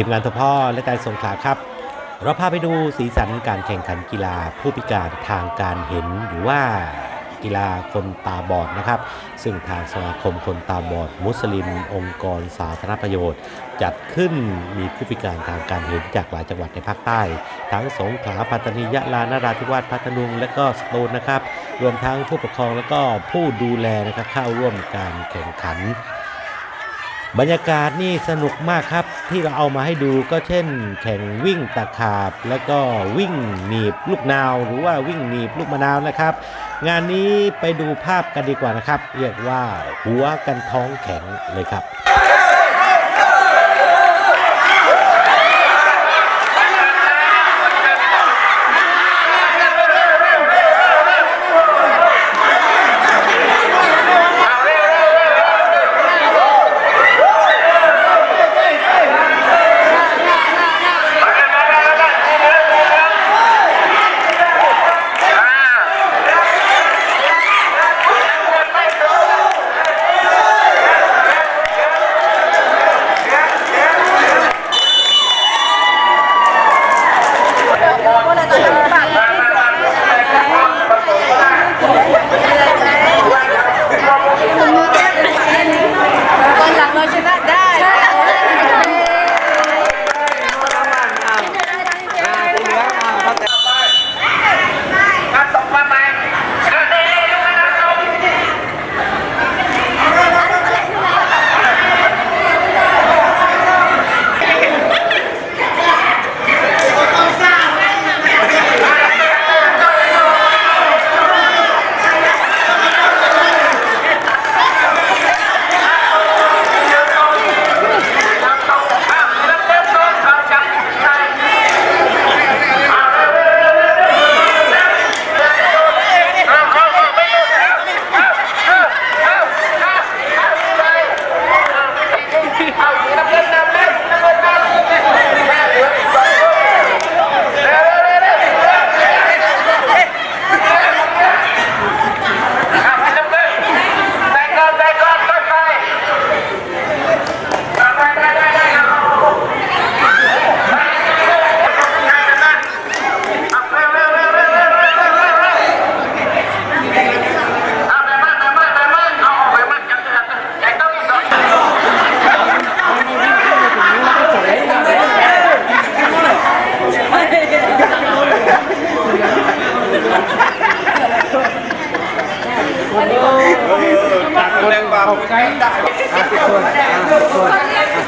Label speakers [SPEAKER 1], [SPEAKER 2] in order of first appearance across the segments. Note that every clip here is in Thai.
[SPEAKER 1] ทีมงานทพ่อและการสงขลาครับ เราพาไปดูสีสันการแข่งขันกีฬาผู้พิการทางการเห็นหรือว่ากีฬาคนตาบอดนะครับ ซึ่งทางสมาคมคนตาบอด มุสลิม องค์กรสาธารณประโยชน์ จัดขึ้นมีผู้พิการทางการเห็นจากหลายจังหวัดในภาคใต้ ทั้งสงขลาปัตตานียะลานราธิวาสพัทลุง และก็สตูลนะครับ รวมทั้งผู้ปกครองและก็ผู้ดูแลนะครับเข้าร่วมการแข่งขัน บรรยากาศนี่สนุกมากครับ ที่เราเอามาให้ดูก็เช่น แข่งวิ่งตะขาบ แล้วก็วิ่งหนีบลูกนาว หรือว่าวิ่งหนีบลูกมะนาวนะครับ งานนี้ไปดูภาพกันดีกว่านะครับ เรียกว่าหัวกันท้องแข็งเลยครับ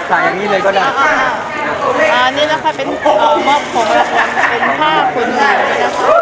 [SPEAKER 2] ใส่อย่างนี้เลยก็ได้
[SPEAKER 3] อ่านี่นะคะเป็นเอ่อมอบของรางวัลเป็นผ้าขนหนูนะคะ